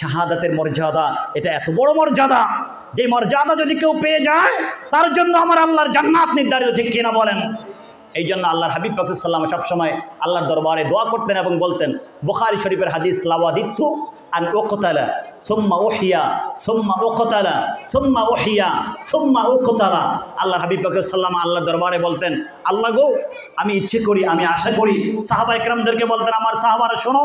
শাহাদাতের মর্যাদা, এটা এত বড় মর্যাদা যে মর্যাদা যদি কেউ পেয়ে যায়, তার জন্য আমার আল্লাহর জান্নাত নির্ধারিত, ঠিক কিনা বলেন? এই জন্য আল্লাহর হাবিব পাকুসাল্লাম সবসময় আল্লাহর দরবারে দোয়া করতেন এবং বলতেন, বোখারি শরীফের হাদিস লাওয়া দিত্য আন ওকতালা সুম্মা ওহিয়া সুম্মা ওকতালা সুম্মা ওহিয়া সুম্মা ওকতালা আল্লাহ হাবিব পাকুসাল্লাম আল্লাহ দরবারে বলতেন, আল্লাহ গো, আমি ইচ্ছে করি, আমি আশা করি, সাহাবা একরামদেরকে বলতেন, আমার সাহাবারা শোনো,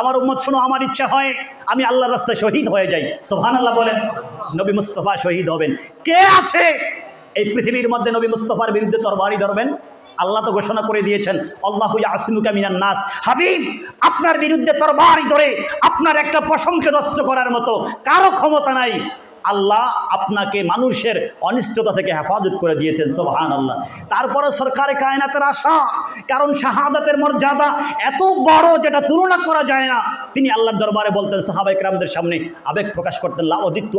আমার উম্মত শোনো, আমার ইচ্ছা হয়, আমি আল্লাহর রাস্তায় শহীদ হয়ে যাই। সোহান আল্লাহ বলেন, নবী মুস্তফা শহীদ হবেন। কে আছে এই পৃথিবীর মধ্যে নবী মুস্তফার বিরুদ্ধে তরবারি ধরবেন? আল্লাহ তো ঘোষণা করে দিয়েছেন, আল্লাহ আসিমুকা মিনান নাস। হাবিব, আপনার বিরুদ্ধে তরবারি ধরে আপনার একটা প্রশংসা নষ্ট করার মতো কারও ক্ষমতা নাই। আল্লাহ আপনাকে মানুষের অনিষ্টতা থেকে হেফাজত করে দিয়েছেন সোহান আল্লাহ তারপরে সরকারে কায়নাতের আশা, কারণ শাহাদাতের মর্যাদা এত বড় যেটা তুলনা করা যায় না। তিনি আল্লাহর দরবারে বলতেন সাহাবাইক রামদের সামনে আবেগ প্রকাশ করতেন, লা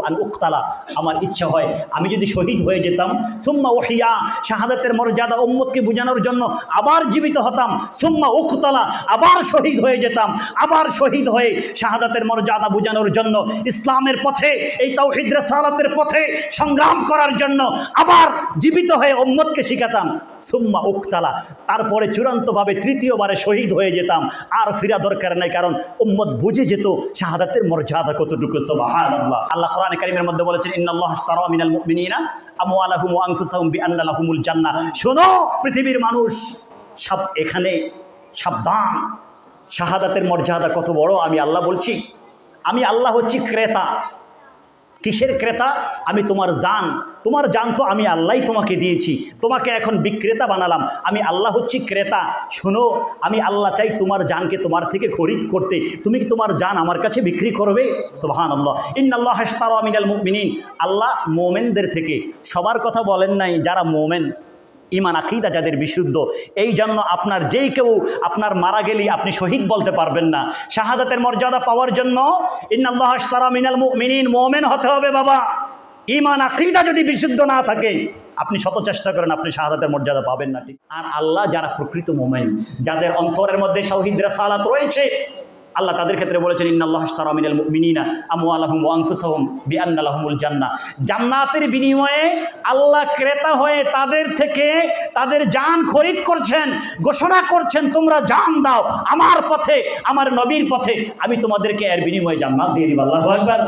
আন উক্তালা আমার ইচ্ছা হয় আমি যদি শহীদ হয়ে যেতাম, সুম্মা ওহিয়া শাহাদাতের মর্যাদা উম্মতকে বোঝানোর জন্য আবার জীবিত হতাম, সুম্মা উক্তালা আবার শহীদ হয়ে যেতাম, আবার শহীদ হয়ে শাহাদাতের মর্যাদা বোঝানোর জন্য, ইসলামের পথে, এই তাওহিদ সালাতের পথে সংগ্রাম করার জন্য আবার জীবিত হয়ে উম্মতকে শিখাতাম, সুম্মা উক্তালা তারপরে চূড়ান্তভাবে তৃতীয়বারে শহীদ হয়ে যেতাম, আর ফিরা দরকার নাই, কারণ উম্মত বুঝে যেত শাহাদাতের মর্যাদা কতটুকু আল্লাহ আল্লাহ কোরআন কারিমের মধ্যে বলেছেন, ইন্নাল্লাহ শোনো, পৃথিবীর মানুষ, সব এখানে, সাবধান। শাহাদাতের মর্যাদা কত বড়, আমি আল্লাহ বলছি। আমি আল্লাহ হচ্ছি ক্রেতা। কিসের ক্রেতা? আমি তোমার জান। তোমার জান তো আমি আল্লাহ তোমাকে দিয়েছি। তোমাকে এখন বিক্রেতা বানালাম। আমি আল্লাহ হচ্ছি ক্রেতা। শোনো, আমি আল্লাহ চাই তোমার জানকে তোমার থেকে খরিদ করতে। তুমি কি তোমার জান আমার কাছে বিক্রি করবে? সোহান আল্লাহ ইন আল্লাহ হাস্তার মিনিন আল্লাহ মোমেনদের থেকে। সবার কথা বলেন নাই যারা মোমেন। ইমান আকিদা যাদের বিশুদ্ধ, এই জন্য আপনার যেই কেউ আপনার মারা গেলেই আপনি শহীদ বলতে পারবেন না। শাহাদাতের মর্যাদা পাওয়ার জন্য ইন্নাল্লাহ আশতারা মিনাল মুমিনিন, মোমেন হতে হবে বাবা। ইমান আকিদা যদি বিশুদ্ধ না থাকে, আপনি শত চেষ্টা করেন, আপনি শাহাদাতের মর্যাদা পাবেন না ঠিক। আর আল্লাহ যারা প্রকৃত মোমেন, যাদের অন্তরের মধ্যে শহীদরা সালাত রয়েছে আল্লাহ তাদের ক্ষেত্রে বলেছেন, ইন্নাল্লাহ আশতারা মিনাল মুমিনিনা আমওয়ালাহুম ওয়া আনফুসাহুম বিআন্না লাহুমুল জান্নাহ। জান্নাতের বিনিময়ে আল্লাহ ক্রেতা হয়ে তাদের থেকে তাদের জান খরিদ করছেন, ঘোষণা করছেন, তোমরা জান দাও আমার পথে, আমার নবীর পথে, আমি তোমাদেরকে এর বিনিময়ে জান্নাত দিয়ে দিব। আল্লাহু আকবার।